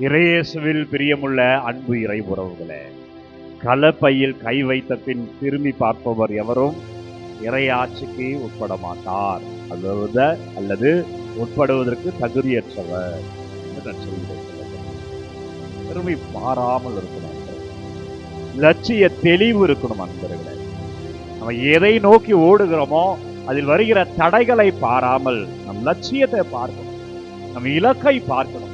இறையேசுவில் பிரியமுள்ள அன்பு இறை உறவுகளே கலப்பையில் கை வைத்த பின் திரும்பி பார்ப்பவர் எவரும் இறையாட்சிக்கு உட்பட மாட்டார். அல்லது அல்லது உட்படுவதற்கு தகுதியற்றவர் திரும்பி பாராமல் இருக்கணும். லட்சிய தெளிவு இருக்கணும் அன்பர்களே. நம்ம எதை நோக்கி ஓடுகிறோமோ அதில் வருகிற தடைகளை பாராமல் நம் லட்சியத்தை பார்க்கணும். நம் இலக்கை பார்க்கணும்.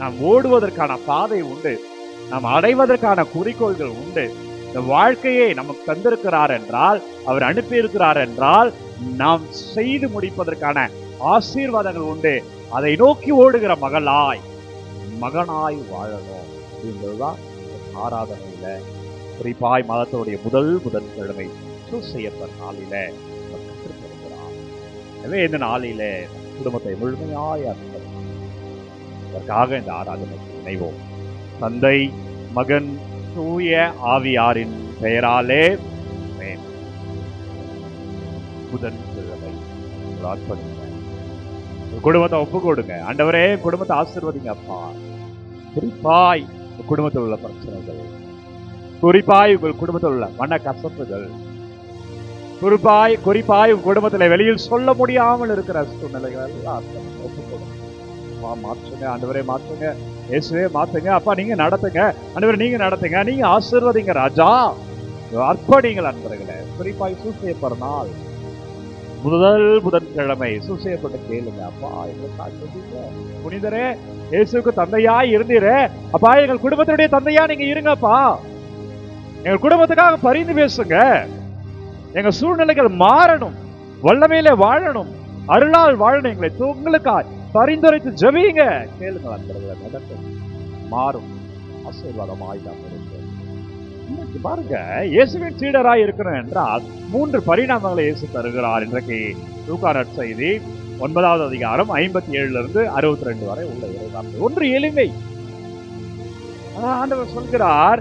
நாம் ஓடுவதற்கான பாதை உண்டு. நாம் அடைவதற்கான குறிக்கோள்கள் உண்டு. இந்த வாழ்க்கையை நமக்கு தந்திருக்கிறார் என்றால் அவர் அனுப்பியிருக்கிறார் என்றால் நாம் செய்து முடிப்பதற்கான ஆசீர்வாதங்கள் உண்டு. அதை நோக்கி ஓடுகிற மகளாய் மகனாய் வாழணும் அப்படின்றதுதான் ஆராதனையில குறிப்பாய் மதத்தினுடைய முதல் முதல் கிழமை செய்யப்பட்ட நாளில கற்றுத்தருகிறார். எனவே இந்த நாளில குடும்பத்தை முழுமையாய் அர்ப்பணிப்போம். அதற்காக இந்த ஆராதனைக்கு இணைவோம் தந்தை மகன் தூய ஆவியாரின் பெயராலே புதன்கிழமை குடும்பத்தை ஒப்பு கொடுங்க. ஆண்டவரே குடும்பத்தை ஆசிர்வதிங்க அப்பா. குறிப்பாய் உங்க குடும்பத்தில் உள்ள பிரச்சனைகள். குறிப்பாய் உங்கள் குடும்பத்தில் உள்ள மன கசப்புகள் குறிப்பாய் குறிப்பாய் உங்கள் குடும்பத்தில் வெளியில் சொல்ல முடியாமல் இருக்கிற சூழ்நிலைகள் ஒப்புக்கொடுங்க கொடுங்க. மாற்றுங்க ஆண்டவரே மாற்றுங்க இயேசுவே மாத்துங்க. அப்பா நீங்க நடத்துங்க. ஆண்டவரே நீங்க நடத்துங்க. நீங்க ஆசீர்வதிங்க ராஜா. அர்ப்பணிங்கள் அன்பர்களே. குறிப்பாய் சூசையப்படுற நாள் முதல் புதன்கிழமை சூசியப்பட்டு கேளுங்க. அப்பா எங்களுக்கு புனிதரே இயேசுக்கு தந்தையா இருந்தீரே. அப்பா எங்கள் குடும்பத்துடைய தந்தையா நீங்க இருங்கப்பா. எங்கள் குடும்பத்துக்காக பரிந்து பேசுங்க. எங்க சூழ்நிலைகள் மாறணும். வல்லமையில வாழணும். அருளால் வாழணும் எங்களை. உங்களுக்காய் பரிந்துரைத்து ஜபியுங்க. கேளுங்க அன்பர்களே நடக்கும் மாறும். ஆசீர்வாதமாய் நாம் இன்னைக்கு பாருங்க இயேசுவின் சீடராய் இருக்கணும் என்றால் மூன்று பரிணாமங்களை இயேசு தருகிறார். இன்றைக்கு லூக்கா செய்தி ஒன்பதாவது அதிகாரம் ஐம்பத்தி ஏழுல இருந்து அறுபத்தி ரெண்டு வரை உள்ள இறைவார்த்தை ஒன்று எளிமை. ஆண்டவர் சொல்கிறார்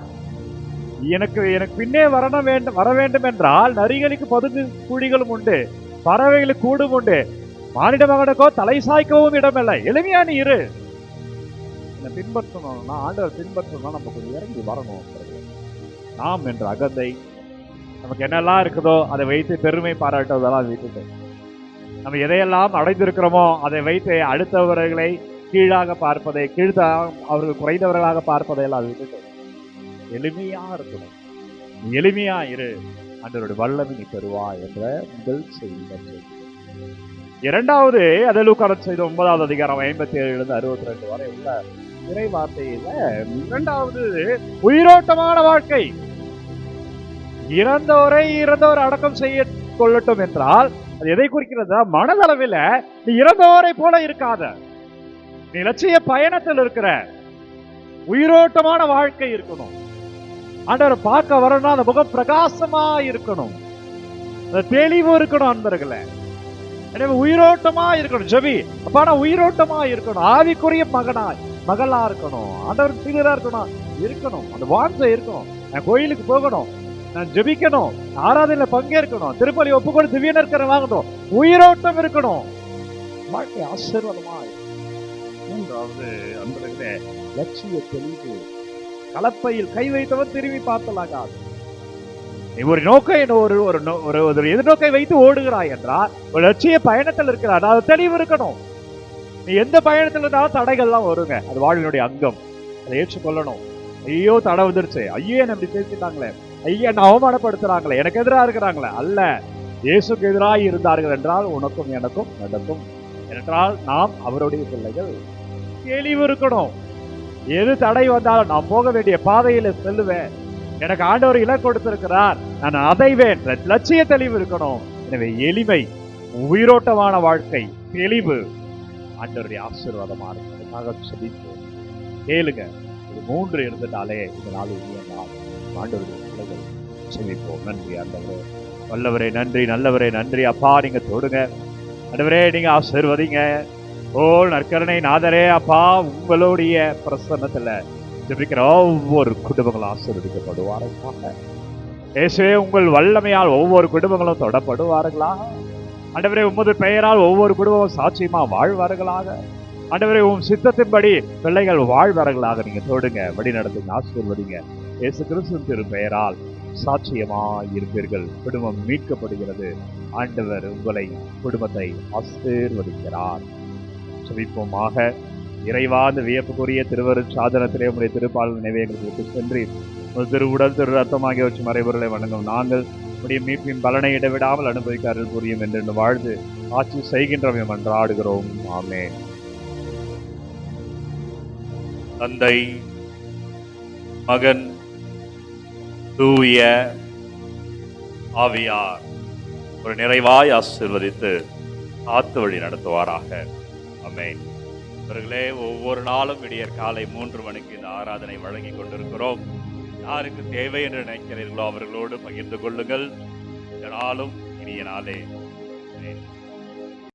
எனக்கு எனக்கு பின்னே வரண வேண்டும் வர வேண்டும் என்றால் நரிகளுக்கு பதுங்கு குழிகளும் உண்டு பறவைகளுக்கு கூடும் உண்டு மானிட மகனுக்கோ தலை சாய்க்கவும் இடமில்லை. எளிமையா நீ இரு. என்னை பின்பற்றணும்னா ஆண்டவர் பின்பற்றணும்னா நம்ம கொஞ்சம் இறங்கி வரணும். நாம் என்ற அகந்தை நமக்கு என்னெல்லாம் இருக்குதோ அதை வைத்து பெருமை பாராட்டுவதெல்லாம் விட்டுட்டு நம்ம எதையெல்லாம் அடைந்திருக்கிறோமோ அதை வைத்து அடுத்தவர்களை கீழாக பார்ப்பதை கீழ்த்த அவர்கள் குறைந்தவர்களாக பார்ப்பதை எல்லாம் விட்டுட்டு எளிமையா இருக்கணும். நீ எளிமையா இரு. அன்றோட வல்லமை நீ பெறுவா என்ற முதல் செய்தி இரண்டாவது இரண்டாவது அதலூக்கான செய்த ஒன்பதாவது அதிகாரம் ஐம்பத்தி ஏழுல அறுபத்தி ரெண்டு வரை உள்ள இறை வார்த்தையில இரண்டாவது உயிரோட்டமான வாழ்க்கை. இறந்தோரை இறந்தோர் அடக்கம் செய்ய கொள்ளட்டும் என்றால் அது எதை குறிக்கிறது? மனதளவில் நீ இறந்தோரை போல இருக்காத. நீ லட்சிய பயணத்தில் இருக்கிற. உயிரோட்டமான வாழ்க்கை இருக்கணும். ஆண்டவரை பார்க்க வரணும்னா அந்த முகம் பிரகாசமா இருக்கணும். அந்த தெளிவு இருக்கணும் அன்பர்களை. எனவே உயிரோட்டமா இருக்கணும். ஜெபி அப்பா நான் உயிரோட்டமா இருக்கணும். ஆவிக்குரிய மகனாய் மகளா இருக்கணும். ஆண்டவர் சீடரா இருக்கணும். இருக்கணும். அந்த வாஞ்சை இருக்கணும். நான் கோயிலுக்கு போகணும். நான் ஜெபிக்கணும். ஆராதனையில பங்கேற்கணும். திருப்பலி ஒப்புக்கொண்டு திவ்ய நற்கரை வாங்கணும் உயிரோட்டம் இருக்கணும். வாழ்க்கை ஆசீர்வாதமா மூன்றாவது அன்பர்களே லட்சிய தெளிவு கலப்பையில் கை வைத்தவன் திரும்பி பார்த்தலாகாது. ஒரு நோக்கை ஒரு ஒரு நோ- ஒரு ஒரு எதிர்நோக்கை வைத்து ஓடுகிறாய் என்றால் ஒரு லட்சிய பயணத்தில் இருக்கிறார் அது தெளிவு இருக்கணும். நீ எந்த பயணத்தில் இருந்தாலும் தடைகள்லாம் வருங்க. அது வாழ்வினுடைய அங்கம். அதை ஏற்றுக்கொள்ளணும். ஐயோ தடை வந்துருச்சு ஐயோ என்ன இப்படி பேசிட்டாங்களே. ஐயா என்ன அவமானப்படுத்துறாங்களே. எனக்கு எதிராக இருக்கிறாங்களே. அல்ல. இயேசுக்கு எதிராக இருந்தார்கள் என்றால் உனக்கும் எனக்கும் நடக்கும். என்றால் நாம் அவருடைய பிள்ளைகள். தெளிவு இருக்கணும். எது தடை வந்தாலும் நான் போக வேண்டிய பாதையில் செல்லுவேன். எனக்கு ஆண்டவர் இலக்கு கொடுத்திருக்கிறார். நான் அதைவேன். லட்சிய தெளிவு இருக்கணும். எனவே எளிமை உயிரோட்டமான வாழ்க்கை தெளிவு. ஆண்டவருடைய ஆசீர்வாதமா இருக்கும் சொல்லிட்டு கேளுங்க. இது மூன்று இருந்துட்டாலே இந்த நாள் இனிய ஆண்டவருடைய பிள்ளைகள் செவிப்போம் நன்றி ஆண்டவரே. வல்லவரே நன்றி நல்லவரே நன்றி. அப்பா நீங்க தொடுங்க. ஆண்டவரே நீங்க ஆசீர்வதிங்க. ஓ நற்கரணை நாதரே அப்பா உங்களுடைய பிரசன்னத்துல. ஜபிக்கிற ஒவ்வொரு குடும்பங்களும் ஆசீர்வதிக்கப்படுவார்கள் இயேசுவே உங்கள் வல்லமையால் ஒவ்வொரு குடும்பங்களும் தொடப்படுவார்களா ஆண்டவரே உமது பெயரால் ஒவ்வொரு குடும்பமும் சாட்சியமா வாழ்வார்களாக. ஆண்டவரே உன் சித்தத்தின்படி பிள்ளைகள் வாழ்வார்களாக. நீங்க தொடுங்க வழி நடத்துங்க ஆசீர்வதிங்க. இயேசு கிறிஸ்து திரு பெயரால் சாட்சியமா இருப்பீர்கள். குடும்பம் மீட்கப்படுகிறது. ஆண்டவர் உங்களை குடும்பத்தை ஆசீர்வதிக்கிறார். செவிப்போமாக இறைவாத வியப்புக்குரிய திருவரு சாதனத்திலே உங்களுடைய திருப்பால் நினைவே எங்களுக்கு சென்றீர் உங்கள் திரு உடல் திரு ரத்தம் ஆகியவற்றை மறைபொருளை வணங்கும் நாங்கள் உடைய மீட்பின் பலனை இடைவிடாமல் அனுபவிக்க அருள் புரியும் என்று வாழ்ந்து ஆட்சி செய்கின்றவை மன்றாடுகிறோம் ஆமே தந்தை மகன் தூய ஆவியார் ஒரு நிறைவாய் ஆசிர்வதித்து ஆத்து வழி நடத்துவாராக. அமேன் இவர்களே ஒவ்வொரு நாளும் விடியற் காலை மூன்று மணிக்கு இந்த ஆராதனை வழங்கி கொண்டிருக்கிறோம். யாருக்கு தேவை என்று நினைக்கிறீர்களோ அவர்களோடு பகிர்ந்து கொள்ளுங்கள். இந்த நாளும் இனிய நாளே.